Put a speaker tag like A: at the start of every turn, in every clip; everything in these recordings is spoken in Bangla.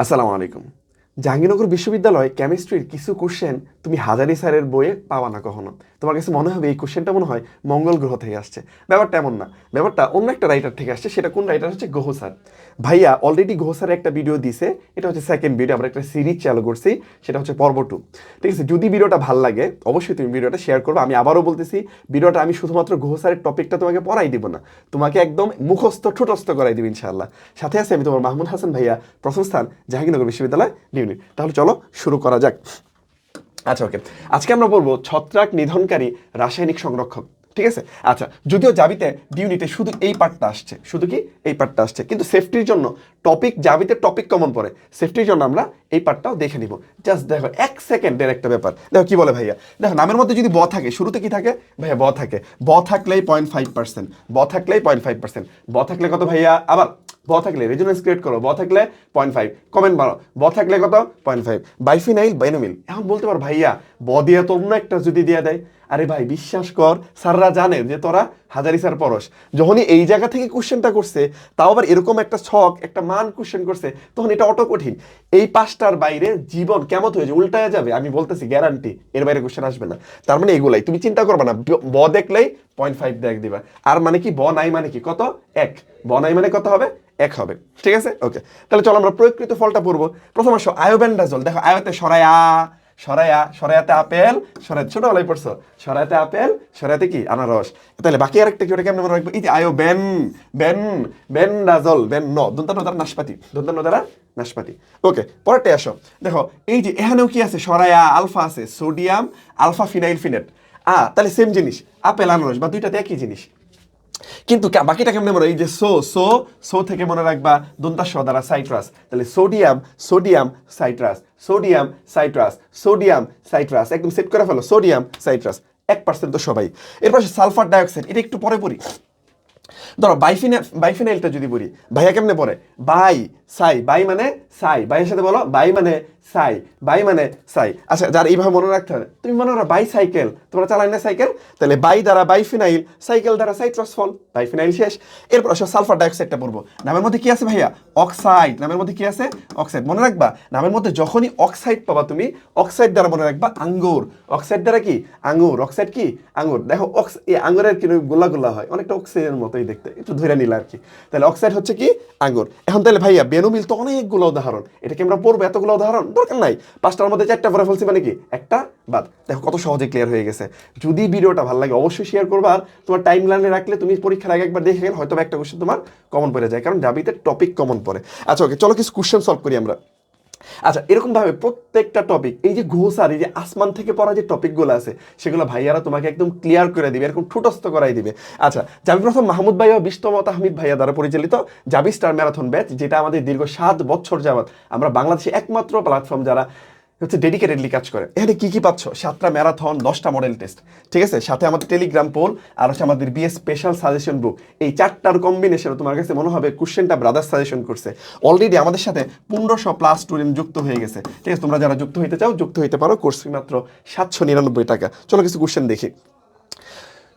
A: আসসালামু আলাইকুম। জাহাঙ্গীরনগর বিশ্ববিদ্যালয় কেমিস্ট্রির কিছু কোশ্চেন তুমি হাজারি স্যারের বইয়ে পাবা না কখনো। তোমার কাছে মনে হবে এই কোশ্চেনটা মনে হয় মঙ্গল গ্রহ থেকে আসছে। ব্যাপারটা এমন না। ব্যাপারটা অন্য একটা রাইটার থেকে আসছে, সেটা কোন রাইটার হচ্ছে? গ্রহ স্যার। ভাইয়া অলরেডি গ্রহ স্যার একটা ভিডিও দিছে, এটা হচ্ছে সেকেন্ড ভিডিও আমরা একটা সিরিজ চালু করছি, সেটা হচ্ছে পর্ব টু ঠিক আছে, যদি ভিডিওটা ভালো লাগে, অবশ্যই তুমি ভিডিওটা শেয়ার করবে। আমি আবারও বলতেছি ভিডিওটা আমি শুধুমাত্র গ্রহ স্যারের টপিকটা তোমাকে পড়াই দিব না। তোমাকে একদম মুখস্থ, ঠোঁটস্থ করাই দিব ইনশাআল্লাহ। সাথে আছে আমি তোমার মাহমুদ হাসান ভাইয়া, প্রথম স্থান, জাহাঙ্গীরনগর বিশ্ববিদ্যালয় ইউনিট তাহলে চলো শুরু করা যাক। আচ্ছা ওকে আজকে আমরা বলব ছত্রাক নিধনকারী রাসায়নিক সংরক্ষক, ঠিক আছে? আচ্ছা যদিও জাবিতে ডিউনিটে শুধু এই পার্টটা আসছে, শুধু কি? এই পার্টটা আসছে। কিন্তু সেফটির জন্য টপিক জাবিতে টপিক কমন পড়ে। সেফটির জন্য আমরা এই পার্টটাও দেখে নিব। জাস্ট দেখো, এক সেকেন্ডের একটা ব্যাপার। দেখো কি বলে ভাইয়া? দেখো, নামের মধ্যে যদি ব থাকে, শুরুতে কি থাকে? ভাইয়া, ব থাকে। ব থাকলেই পয়েন্ট ফাইভ পার্সেন্ট ব থাকলেই পয়েন্ট ফাইভ পার্সেন্ট ব থাকলে কত ভাইয়া? আবার ব থাকলে রেজোনেন্স ক্রিয়েট করো ব থাকলে পয়েন্ট ফাইভ কমেন্ট বারো ব থাকলে কত? পয়েন্ট ফাইভ বাইফিনাইল বাইনোমিল এখন বলতে পারো ভাইয়া ব দিয়ে তো অন্য একটা যদি দিয়ে দেয়। আরে ভাই, বিশ্বাস কর, স্যাররা জানে যে তোরা হাজারি স্যার পরশ। যখনই এই জায়গা থেকে কোশ্চেনটা করছে, তাও আবার এরকম একটা ছক, একটা মান কোশ্চেন করছে, তখন এটা অটো কঠিন এই পাঁচটার বাইরে জীবন কেমন হয়েছে উল্টায় যাবে, আমি বলতেছি গ্যারান্টি এর বাইরে কোশ্চেন আসবে না। তার মানে এগুলাই, তুমি চিন্তা করবে না, ব- দেখলেই পয়েন্ট ফাইভ দেখ দিবা। আর মানে কি, ব নাই মানে কি, কত? এক। ব নাই মানে কত হবে? এক হবে। ঠিক আছে? ওকে তাহলে চলো আমরা প্রয়োগকৃত ফলটা পড়ব। প্রথম আসো, আয়োবেন্ডাজল। দেখো, আয়তে সরায়া সরায়া সরায়াতে আপেল সরাই ছোটবেলায় পড়ছো। সরায়াতে আপেল সরায়াতে কি? আনারস। তাহলে বাকি আরেকটা কি? ওটা কেমন মনে রাখব? এই যে আয়ো বেন বেন বেন্ডাজল বেন ন। দন্তান্ন দ্বারা নাশপাতি। দন্তান্ন দ্বারা নাশপাতি। ওকে পরেরটা আসো। দেখো, এই যে এখানেও কি আছে? সরায়া আলফা আছে, সোডিয়াম, আলফা ফিনাইল ফিনেট। আ, তাহলে সেম জিনিস। আপেল, আনারস, বা দুইটাতে একই জিনিস। কিন্তু বাকিটা কেমনে মনে? এই যে সো সো সো থেকে মনে রাখবা দন্তা স দ্বারা সাইট্রাস। তাহলে sodium sodium, citrus sodium citrus sodium, citrus, একদম সেট করে ফেলো, সোডিয়াম, সাইট্রাস। এক পার্সেন্ট তো সবাই। এরপর সালফার ডাইঅক্সাইড, এটা একটু পরে পড়ি। ধরো, বাইফিনা বাইফিনাইলটা যদি বলি ভাইয়া কেমনে পড়ে? বাই সাই, বাই মানে সাই। বাইয়ের সাথে বলো, বাই মানে সাই, বাই মানে সাই। আচ্ছা যার এইভাবে মনে রাখতে হবে, তুমি মনে করো বাই সাইকেল, তোমরা চালাই না সাইকেল? তাহলে বাই দ্বারা বাইফিনাইল, সাইকেল দ্বারা সাইট্রাস ফল বাইফিনাইল শেষ। এরপর আসো সালফার ডাইঅক্সাইডটা পড়ব। নামের মধ্যে কি আছে ভাইয়া? অক্সাইড। নামের মধ্যে কি আছে? অক্সাইড। মনে রাখবা, নামের মধ্যে যখনই অক্সাইড পাবা তুমি, অক্সাইড দ্বারা মনে রাখবা আঙ্গুর। অক্সাইড দ্বারা কি? আঙ্গুর। অক্সাইড কি? আঙ্গুর। দেখো, অক্স এই আঙ্গুরের কি গোলা গোলা হয়, অনেকটা অক্সিজেনের মতোই দেখতে, একটু ধরে নিলে আর কি। তাহলে অক্সাইড হচ্ছে কি? আঙ্গুর। এখন তাহলে ভাইয়া বেনুমিল তো অনেকগুলো উদাহরণ। এটাকে আমরা পড়ব, এতগুলো উদাহরণ? দরকার নাই। পাঁচটার মধ্যে চারটা পরে ফেলছি মানে কি? একটা বাদ। দেখো কত সহজে ক্লিয়ার হয়ে গেছে। যদি ভিডিওটা ভালো লাগে অবশ্যই শেয়ার করবা আর তোমার টাইম লাইনে রাখলে তুমি পরীক্ষার আগে একবার দেখে গেলে হয়তো একটা কোশ্চেন তোমার কমন পড়ে যায়, কারণ ডাবিতে টপিক কমন পড়ে। আচ্ছা ওকে চলো কিছু কোশ্চেন সলভ করি আমরা। আচ্ছা এরকম ভাবে প্রত্যেকটা টপিক এই যে ঘোষার এই যে আসমান থেকে পড়া যে টপিকগুলো আছে, সেগুলো ভাইয়ারা তোমাকে একদম ক্লিয়ার করে দিবে, এরকম ঠুটস্থ করাই দিবে। আচ্ছা জাবি প্রথম মাহমুদ ভাই ও বিশ্বম হামিদ ভাইয়া দ্বারা পরিচালিত জাবি স্টার ম্যারাথন ব্যাচ, যেটা আমাদের দীর্ঘ সাত বছর যাবৎ আমরা বাংলাদেশে একমাত্র প্ল্যাটফর্ম যারা হচ্ছে ডেডিকেটেডলি কাজ করে। এখানে কি কি পাচ্ছ? সাতটা ম্যারাথন, দশটা মডেল টেস্ট ঠিক আছে? সাথে আমাদের টেলিগ্রাম পোল আর হচ্ছে আমাদের বিএস স্পেশাল সাজেশন বুক এই চারটার কম্বিনেশন তোমার কাছে মনে হবে কোশ্চেনটা ব্রাদার সাজেশন করছে। অলরেডি আমাদের সাথে পনেরোশো প্লাস স্টুডেন্ট যুক্ত হয়ে গেছে। ঠিক আছে? তোমরা যারা যুক্ত হইতে চাও, যুক্ত হইতে পারো। কোর্স মাত্র সাতশো নিরানব্বই টাকা। চলো কিছু কোশ্চেন দেখি।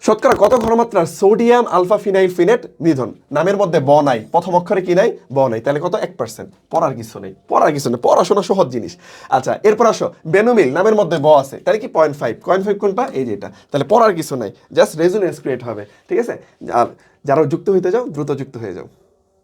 A: শতকরা কত ঘনমাত্রার সোডিয়াম আলফা ফিনাইল ফিনেট নিধন? নামের মধ্যে ব নাই। প্রথম অক্ষরে কি নাই? ব নাই। তাহলে কত? এক পার্সেন্ট পড়ার কিছু নেই। পড়ার কিছু নেই। পড়াশোনা সহজ জিনিস। আচ্ছা এরপর আসো। বেনুমিল নামের মধ্যে ব আছে। তাহলে কি পয়েন্ট ফাইভ পয়েন্ট ফাইভ কোনটা? এই যেটা তাহলে পড়ার কিছু নাই। জাস্ট রেজুনেন্স ক্রিয়েট হবে। ঠিক আছে? আর যারা যুক্ত হইতে যাও দ্রুত যুক্ত হয়ে যাও।